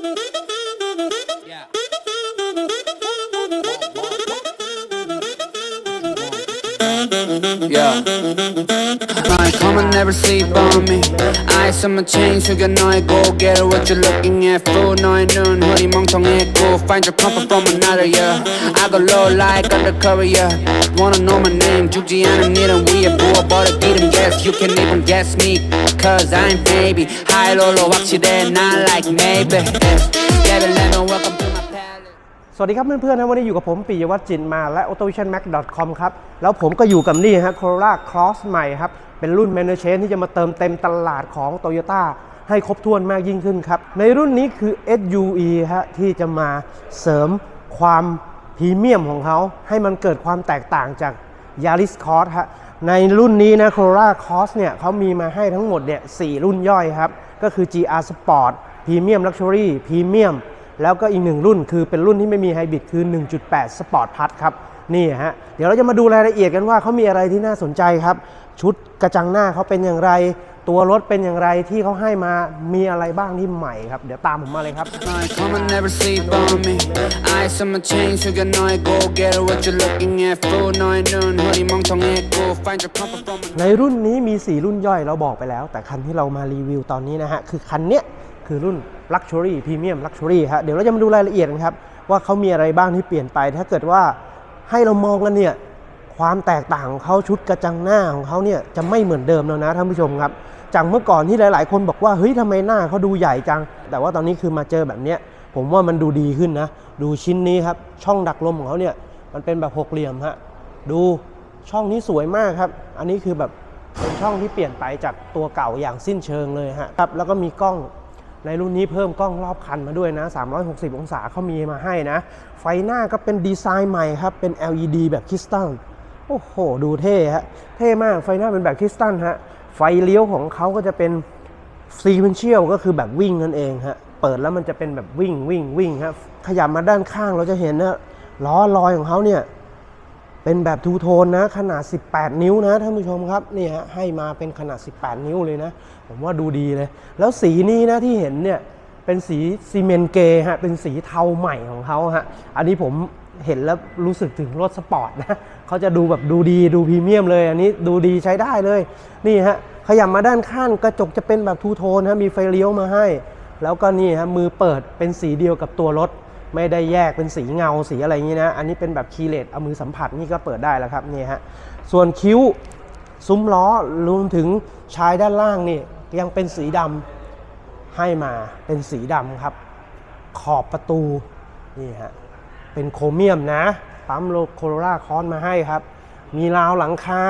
Mm-hmm. Yeah. I come and never sleep on me. Eyes on my chain, so you know I go get it. What you looking at? Fool, no, I don't. Hoodie, 멍청했고. Find your comfort from another, yeah. I go low like undercover, yeah. Wanna know my name? 죽지 않은 일은 위에 부어버려 기름. Yes, you can even guess me. Cause I'm baby. High, low, low, 확실해. Not like maybe. Yeah, baby, let me welcome to my palace. สวัสดีครับเพื่อนๆนะวันนี้อยู่กับผมปิยวัฒน์จินมาและ autovisionmax.com ครับ แล้วผมก็อยู่กับนี่ฮะ Corolla Cross ใหม่ครับ เป็นรุ่น m a n u c h a n ที่จะมาเติมเต็มตลาดของ Toyota ให้ครบถ้วนมากยิ่งขึ้นครับ ในรุ่นนี้คือ SUE ฮะที่จะมาเสริมความพรีเมียมของเขา ให้มันเกิดความแตกต่างจาก Yaris Cross ฮะในรุ่นนี้นะ Corolla Cross เนี่ยเขามีมาให้ทั้งหมดเนี่ยสรุ่นย่อยครับก็คือ GR Sport Premium Luxury Premium แล้วก็อีกหนึ่งรุ่นคือเป็นรุ่นที่ไม่มีไฮบริดคือ 1.8 Sport p a s ครับนี่ฮะเดี๋ยวเราจะมาดูรายละเอียดกันว่าเขามีอะไรที่น่าสนใจครับ ชุดกระจังหน้าเขาเป็นอย่างไร ตัวรถเป็นอย่างไรที่เขาให้มามีอะไรบ้างที่ใหม่ครับ เดี๋ยวตามผมมาเลยครับ ในรุ่นนี้มี 4 รุ่นย่อยเราบอกไปแล้ว แต่คันที่เรามารีวิวตอนนี้นะฮะคือคันเนี้ย คือรุ่น Luxury Premium Luxury ฮะเดี๋ยวเราจะมาดูรายละเอียดกันครับ ว่าเขามีอะไรบ้างที่เปลี่ยนไป ถ้าเกิดว่าให้เรามองกันเนี่ยความแตกต่างของเขาชุดกระจังหน้าของเขาเนี่ยจะไม่เหมือนเดิมแล้วนะท่านผู้ชมครับจากเมื่อก่อนที่หลาย ๆ คนบอกว่าเฮ้ยทำไมหน้าเขาดูใหญ่จัง แต่ว่าตอนนี้คือมาเจอแบบเนี้ยผมว่ามันดูดีขึ้นนะ ดูชิ้นนี้ครับ ช่องดักลมของเขาเนี่ยมันเป็นแบบหกเหลี่ยมฮะดูช่องนี้สวยมากครับ อันนี้คือแบบเป็นช่องที่เปลี่ยนไปจากตัวเก่าอย่างสิ้นเชิงเลยฮะครับแล้วก็มีกล้อง ในรุ่นนี้เพิ่มกล้องรอบคันมาด้วยนะ 360 องศาเขามีมาให้นะ ไฟหน้าก็เป็นดีไซน์ใหม่ครับ เป็น LED แบบคริสตัล โอ้โห ดูเท่ฮะ เท่มาก ไฟหน้าเป็นแบบคริสตัลฮะ ไฟเลี้ยวของเขาก็จะเป็นซีเควนเชียลก็คือแบบวิ่งนั่นเองฮะ เปิดแล้วมันจะเป็นแบบวิ่งวิ่งวิ่งครับขยับมาด้านข้างเราจะเห็นนะล้อลอยของเขาเนี่ย เป็นแบบทูโทนนะ ขนาด 18 นิ้วนะท่านผู้ชมครับนี่ฮะให้มาเป็นขนาด 18 นิ้วเลยนะ ผมว่าดูดีเลย แล้วสีนี้นะที่เห็นเนี่ยเป็นสีซีเมนเกย์ฮะเป็นสีเทาใหม่ของเขาฮะอันนี้ผมเห็นแล้วรู้สึกถึงรถสปอร์ตนะเขาจะดูแบบดูดีดูพรีเมียมเลย อันนี้ดูดีใช้ได้เลยนี่ฮะขยับมาด้านข้างกระจกจะเป็นแบบทูโทนฮะมีไฟเลี้ยวมาให้ แล้วก็นี่ฮะมือเปิดเป็นสีเดียวกับตัวรถ ไม่ได้แยกเป็นสีเงาสีอะไรอย่างนี้นะ อันนี้เป็นแบบคีย์เลสเอามือสัมผัสนี่ก็เปิดได้แล้วครับนี่ฮะ ส่วนคิ้วซุ้มล้อรวมถึงชายด้านล่างนี่ยังเป็นสีดำให้มาเป็นสีดำครับ ขอบประตูนี่ฮะเป็นโครเมียมนะปั๊มโลโคโรล่าคอนมาให้ครับ มีราวหลังคา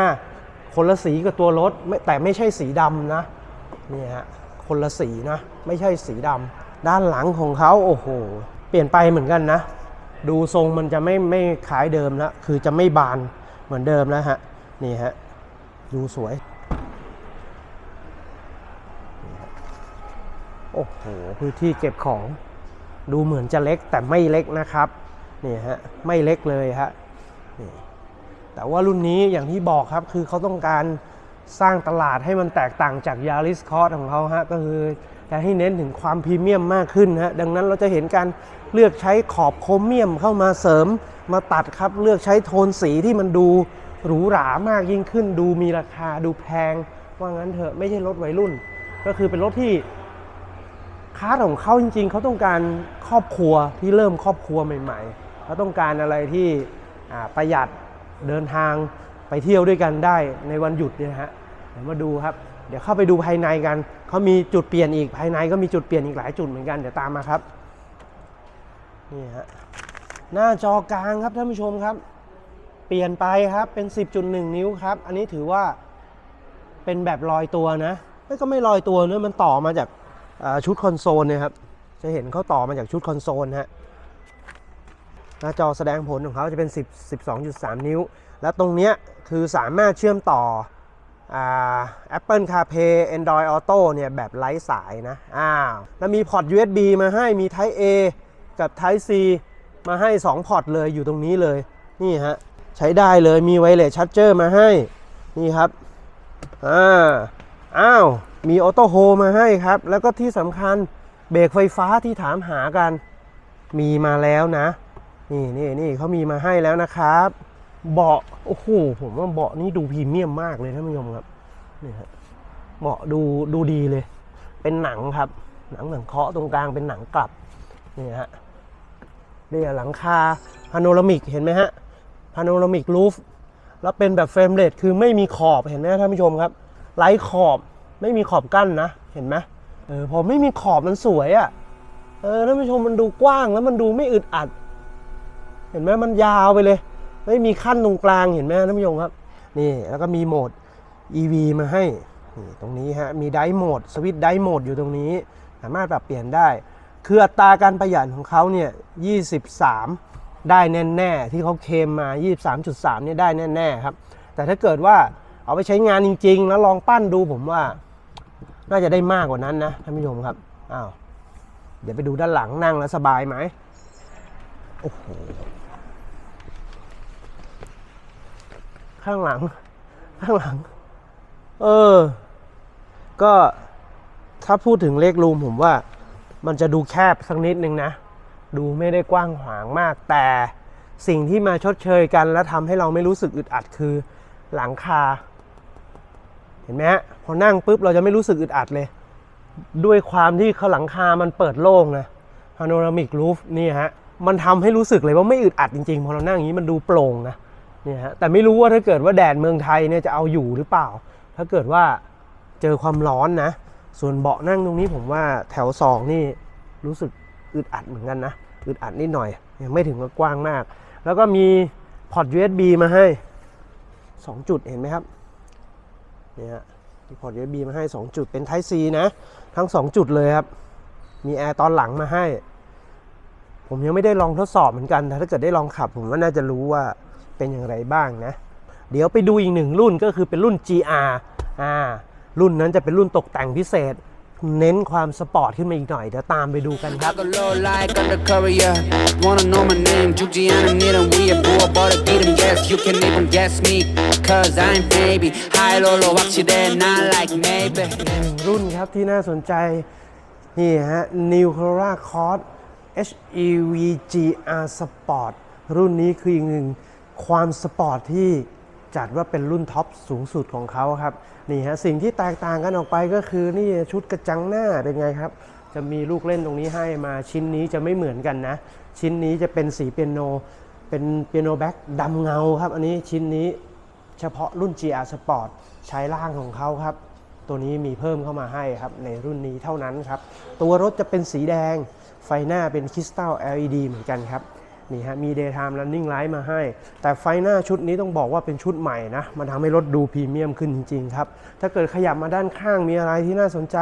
คนละสีกับตัวรถแต่ไม่ใช่สีดำนะนี่ฮะคนละสีนะ ไม่ใช่สีดำด้านหลังของเขาโอ้โห เปลี่ยนไปเหมือนกันนะ ดูทรงมันจะไม่ไม่คล้ายเดิมแล้วคือจะไม่บานเหมือนเดิมแล้วฮะนี่ฮะดูสวยโอ้โหพื้นที่เก็บของ ดูเหมือนจะเล็กแต่ไม่เล็กนะครับนี่ฮะไม่เล็กเลยฮะนี่แต่ว่ารุ่นนี้อย่างที่บอกครับคือเขาต้องการสร้างตลาดให้มันแตกต่างจาก Yaris Cross ของเขาฮะก็คือจะให้เน้นถึงความพรีเมียมมากขึ้นฮะดังนั้นเราจะเห็นการ เลือกใช้ขอบโครเมียมเข้ามาเสริมมาตัดครับ เลือกใช้โทนสีที่มันดูหรูหรามากยิ่งขึ้น ดูมีราคาดูแพง ว่างั้นเถอะไม่ใช่รถวัยรุ่น ก็คือเป็นรถที่คาดของเขาจริง ๆ เขาต้องการครอบครัวที่เริ่มครอบครัวใหม่ๆเขาต้องการอะไรที่ประหยัดเดินทางไปเที่ยวด้วยกันได้ในวันหยุดเนี่ยฮะเดี๋ยวมาดูครับ เดี๋ยวเข้าไปดูภายในกันเขามีจุดเปลี่ยนอีกภายในก็มีจุดเปลี่ยนอีกหลายจุดเหมือนกันเดี๋ยวตามมาครับ นี่ฮะหน้าจอกลางครับท่านผู้ชมครับ เปลี่ยนไปครับเป็น 10.1 นิ้วครับ อันนี้ถือว่าเป็นแบบลอยตัวนะไม่ก็ไม่ลอยตัวเนะมันต่อมาจากาชุดคอนโซลเนี่ยครับ จะเห็นเขาต่อมาจากชุดคอนโซลฮะหน้าจอแสดงผลของเขาจะเป็น 10 12.3 นิ้ว และตรงเนี้ยคือสามารถเชื่อมต่ออ่า Apple CarPlay Android Auto เนี่ยแบบไร้สายนะอ้าวแล้วมีพอร์ต USB มาให้มี Type A กับ Type C มาให้ 2 พอร์ตเลยอยู่ตรงนี้เลย นี่ฮะ ใช้ได้เลยมีไวเลสชั r เจอร์มาให้ นี่ครับ อ่า อ้าว มีออโต้โฮมาให้ครับ แล้วก็ที่สำคัญเบรกไฟฟ้าที่ถามหากัน มีมาแล้วนะ นี่นี่นี่เขามีมาให้แล้วนะครับ เบาะ โอ้โห ผมว่าเบาะนี่ดูพรีเมียมมากเลยท่านผู้ชมครับ นี่ฮะ เบาะดูดูดีเลย เป็นหนังครับ หนังหนังเคาะตรงกลางเป็นหนังกลับ นี่ฮะ เนี่ยหลังคาพาโนรามิกเห็นไหมฮะพาโนรามิกรูฟแล้วเป็นแบบเฟรมเรทคือไม่มีขอบเห็นไหมท่านผู้ชมครับไร้ขอบไม่มีขอบกั้นนะ เห็นไหมเออพอไม่มีขอบมันสวยอะ่ะเออท่านผู้ชมมันดูกว้างแล้วมันดูไม่อึดอัด เห็นไหมมันยาวไปเลย ไม่มีขั้นตรงกลางเห็นไหมท่านผู้ชมครับ นี่แล้วก็มีโหมด EV มาให้นี่ตรงนี้ฮะมีไดโหมดสวิตช์ไดโหมดอยู่ตรงนี้ สามารถปรับเปลี่ยนได้ คืออัตราการประหยัดของเขาเนี่ย23 ได้แน่ๆที่เขาเคมมา 23.3เนี่ยได้แน่ๆครับ แต่ถ้าเกิดว่าเอาไปใช้งานจริง ๆ แล้วลองปั้นดูผมว่า น่าจะได้มากกว่านั้นนะท่านผู้ชมครับอ้าวเดี๋ยวไปดูด้านหลังนั่งแล้วสบายไหมโอ้โหข้างหลัง ข้างหลัง เออ ก็ถ้าพูดถึงเลขรูมผมว่า มันจะดูแคบสักนิดนึงนะ ดูไม่ได้กว้างขวางมาก แต่สิ่งที่มาชดเชยกันและทำให้เราไม่รู้สึกอึดอัดคือหลังคา เห็นไหมฮะพอนั่งปุ๊บเราจะไม่รู้สึกอึดอัดเลย ด้วยความที่ข้าหลังคามันเปิดโล่งนะพาโนรามิกรูฟนี่ฮะมันทำให้รู้สึกเลยว่าไม่อึดอัดจริงๆ พอเรานั่งอย่างนี้มันดูโปร่งนะเนี่ยฮะแต่ไม่รู้ว่าถ้าเกิดว่าแดดเมืองไทยเนี่ยจะเอาอยู่หรือเปล่า ถ้าเกิดว่าเจอความร้อนนะ ส่วนเบาะนั่งตรงนี้ผมว่าแถวสองนี่รู้สึกอึดอัดเหมือนกันนะ อึดอัดนิดหน่อย ยังไม่ถึงกับกว้างมาก แล้วก็มีพอร์ต USB มาให้ 2 จุดเห็นไหมครับ เนี่ยฮะมีพอร์ต USB มาให้ 2 จุดเป็น Type C นะ ทั้ง 2 จุดเลยครับ มีแอร์ตอนหลังมาให้ ผมยังไม่ได้ลองทดสอบเหมือนกันแต่ถ้าเกิดได้ลองขับ ผมก็น่าจะรู้ว่าเป็นอย่างไรบ้างนะ เดี๋ยวไปดูอีกหนึ่งรุ่นก็คือเป็นรุ่น GR อ่า รุ่นนั้นจะเป็นรุ่นตกแต่งพิเศษ เน้นความสปอร์ตขึ้นมาอีกหน่อย เดี๋ยวตามไปดูกันค I รับ go low like undercover, yeah. Wanna know my name? Jujiana need a we a boy, but I get him, yes. You can even guess me, cause I'm baby. High low low, watch it not like maybe. หนึ่งรุ่นครับที่น่าสนใจ นี่ฮะ New Corolla Cross HEV GR Sport รุ่นนี้คืออีกหนึ่งความสปอร์ตที่ จัดว่าเป็นรุ่นท็อปสูงสุดของเขาครับนี่ฮะสิ่งที่แตกต่างกันออกไปก็คือนี่ชุดกระจังหน้าเป็นไงครับ จะมีลูกเล่นตรงนี้ให้มาชิ้นนี้จะไม่เหมือนกันนะ ชิ้นนี้จะเป็นสีเปียโน เป็นเปียโนแบ็กดำเงาครับ อันนี้ชิ้นนี้เฉพาะรุ่น GR Sport ใช้ล่างของเขาครับ ตัวนี้มีเพิ่มเข้ามาให้ครับในรุ่นนี้เท่านั้นครับ ตัวรถจะเป็นสีแดง ไฟหน้าเป็นคริสตัล LED เหมือนกันครับ นี่ฮะมี Daytime Running Light มาให้ แต่ไฟหน้าชุดนี้ต้องบอกว่าเป็นชุดใหม่นะ มันทำให้รถดูพรีเมียมขึ้นจริง ๆ ครับ ถ้าเกิดขยับมาด้านข้างมีอะไรที่น่าสนใจ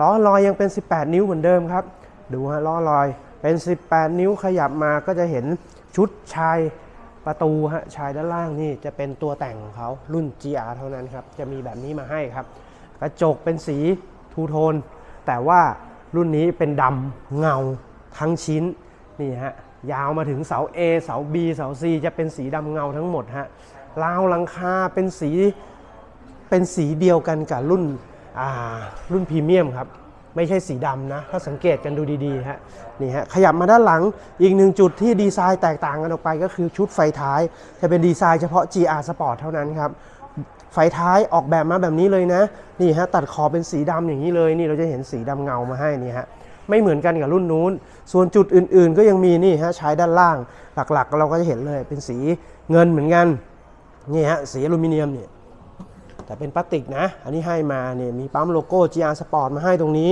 ล้อลอยยังเป็น 18 นิ้วเหมือนเดิมครับ ดูฮะล้อลอยเป็น 18 นิ้วขยับมาก็จะเห็นชุดชายประตูฮะชายด้านล่างนี่จะเป็นตัวแต่งของเขารุ่น GR เท่านั้นครับ จะมีแบบนี้มาให้ครับ กระจกเป็นสีทูโทน แต่ว่ารุ่นนี้เป็นดำเงาทั้งชิ้นนี่ฮะ ยาวมาถึงเสา A เสา B เสา C จะเป็นสีดำเงาทั้งหมดฮะราวหลังคาเป็นสีเป็นสีเดียวกันกับรุ่นอารุ่นพรีเมียมครับ ไม่ใช่สีดำนะ ถ้าสังเกตกันดูดีๆฮะนี่ฮะขยับมาด้านหลังอีกหนึ่งจุดที่ดีไซน์แตกต่างกันออกไปก็คือชุดไฟท้าย จะเป็นดีไซน์เฉพาะ GR Sport เท่านั้นครับไฟท้ายออกแบบมาแบบนี้เลยนะนี่ฮะตัดขอบเป็นสีดำอย่างนี้เลยนี่เราจะเห็นสีดำเงามาให้นี่ฮะ ไม่เหมือนกันกับรุ่นนู้น ส่วนจุดอื่นๆ ก็ยังมีนี่ฮะใช้ด้านล่างหลักๆ เราก็จะเห็นเลยเป็นสีเงินเหมือนกันนี่ฮะสีอลูมิเนียมเนี่ยแต่เป็นพลาสติกนะ อันนี้ให้มาเนี่ยมีปั๊มโลโก้ GR Sport มาให้ตรงนี้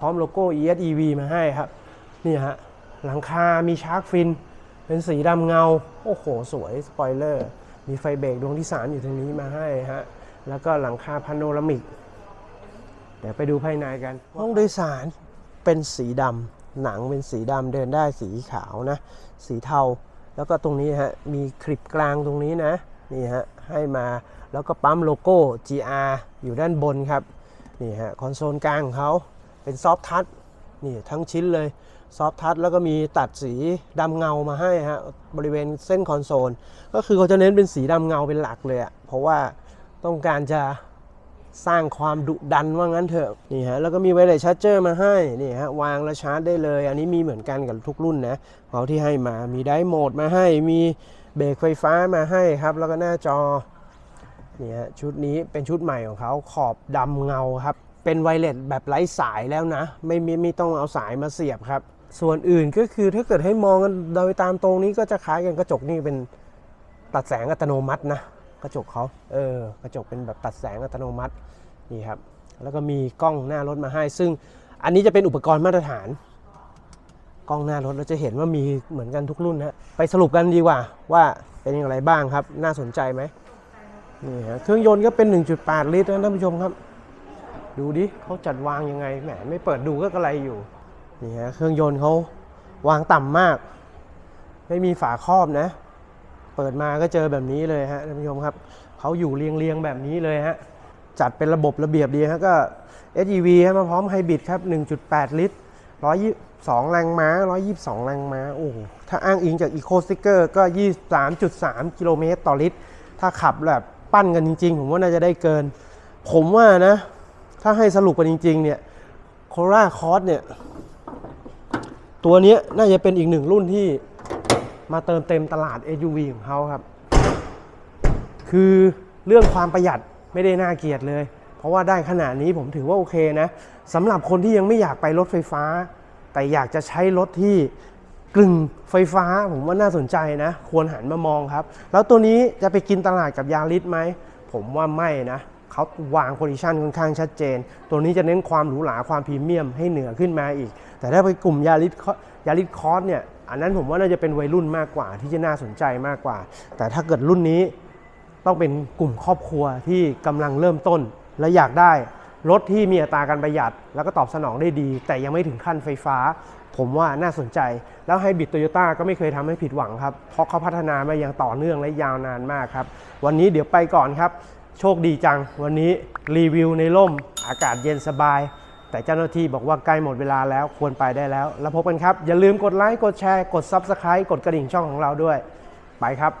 พร้อมโลโก้ ESEV มาให้ครับนี่ฮะหลังคา มีชาร์กฟิน เป็นสีดำเงา โอ้โห สวย สปอยเลอร์ มีไฟเบรกดวงที่3อยู่ตรงนี้มาให้ฮะ แล้วก็หลังคาพาโนรามิก เดี๋ยวไปดูภายในกัน ห้องโดยสาร เป็นสีดำหนังเป็นสีดำเดินได้สีขาวนะสีเทา แล้วก็ตรงนี้ฮะมีคลิปกลางตรงนี้นะนี่ฮะให้มาแล้วก็ปั๊มโลโก้ GR อยู่ด้านบนครับนี่ฮะคอนโซลกลางของเขาเป็นซอฟทัชนี่ทั้งชิ้นเลยซอฟทัชแล้วก็มีตัดสีดำเงามาให้ฮะบริเวณเส้นคอนโซล ก็คือเขาจะเน้นเป็นสีดำเงาเป็นหลักเลยอะเพราะว่าต้องการจะ สร้างความดุดันว่างั้นเถอะนี่ฮะแล้วก็มีไวเลสชาร์เจอร์มาให้นี่ฮะวางแล้วชาร์จได้เลย อันนี้มีเหมือนกันกับทุกรุ่นนะเขาที่ให้มามีไดโหมดมาให้มีเบรกไฟฟ้ามาให้ครับ แล้วก็หน้าจอนี่ฮะชุดนี้เป็นชุดใหม่ของเขาขอบดำเงาครับ เป็นไวเลสแบบไร้สายแล้วนะ ไม่ไม่ไม่ต้องเอาสายมาเสียบครับ ส่วนอื่นก็คือถ้าเกิดให้มองกันโดยตามตรงนี้ก็จะคล้ายกันกระจกนี่เป็นตัดแสงอัตโนมัตินะ กระจกเขาเออกระจกเป็นแบบตัดแสงอัตโนมัตินี่ครับแล้วก็มีกล้องหน้ารถมาให้ ซึ่งอันนี้จะเป็นอุปกรณ์มาตรฐาน กล้องหน้ารถเราจะเห็นว่ามีเหมือนกันทุกรุ่นนะไปสรุปกันดีกว่าว่าเป็นอย่างไรบ้างครับ น่าสนใจไหมนี่ฮะเครื่องยนต์ก็เป็น 1.8 ลิตรนะท่านผู้ชมครับ ดูดิเขาจัดวางยังไงแหมไม่เปิดดูก็กระไรอยู่นี่ฮะเครื่องยนต์เขาวางต่ำมาก ไม่มีฝาครอบนะ เปิดมาก็เจอแบบนี้เลยฮะท่านผู้ชมครับเขาอยู่เรียงเรียงๆแบบนี้เลยฮะจัดเป็นระบบระเบียบดีฮะก็ SUV ฮะมาพร้อมไฮบริดครับ 1.8 ลิตร122แรงม้า 122 แรงม้า โอ้โหถ้าอ้างอิงจาก Eco Sticker ก็ 23.3 กิโลเมตรต่อลิตร ถ้าขับแบบปั้นกันจริง ๆ ผมว่าน่าจะได้เกิน ผมว่านะ ถ้าให้สรุปกันจริง ๆ เนี่ยโคราคอสเนี่ย ตัวนี้น่าจะเป็นอีกหนึ่งรุ่นที่ มาเติมเต็มตลาด SUV ของเขาครับ คือเรื่องความประหยัดไม่ได้น่าเกลียดเลย เพราะว่าได้ขนาดนี้ผมถือว่าโอเคนะสำหรับคนที่ยังไม่อยากไปรถไฟฟ้า แต่อยากจะใช้รถที่กลึงไฟฟ้าผมว่าน่าสนใจนะ ควรหันมามองครับ แล้วตัวนี้จะไปกินตลาดกับยาริสไหม ผมว่าไม่นะเขาวางโพซิชันค่อนข้างชัดเจน ตัวนี้จะเน้นความหรูหราความพรีเมียมให้เหนือขึ้นมาอีก แต่ถ้าไปกลุ่มยาริสยาริสคอร์สเนี่ย อันนั้นผมว่าน่าจะเป็นวัยรุ่นมากกว่าที่จะน่าสนใจมากกว่า แต่ถ้าเกิดรุ่นนี้ต้องเป็นกลุ่มครอบครัวที่กำลังเริ่มต้น และอยากได้รถที่มีอัตราการประหยัด แล้วก็ตอบสนองได้ดี แต่ยังไม่ถึงขั้นไฟฟ้า ผมว่าน่าสนใจ แล้วไฮบริดโตโยต้าก็ไม่เคยทำให้ผิดหวังครับ เพราะเขาพัฒนามาอย่างต่อเนื่องและยาวนานมากครับ วันนี้เดี๋ยวไปก่อนครับ โชคดีจัง วันนี้รีวิวในร่ม อากาศเย็นสบาย แต่เจ้าหน้าที่บอกว่าใกล้หมดเวลาแล้วควรไปได้แล้ว แล้วพบกันครับ อย่าลืมกดไลค์กดแชร์กด Subscribe กดกระดิ่งช่องของเราด้วย ไปครับ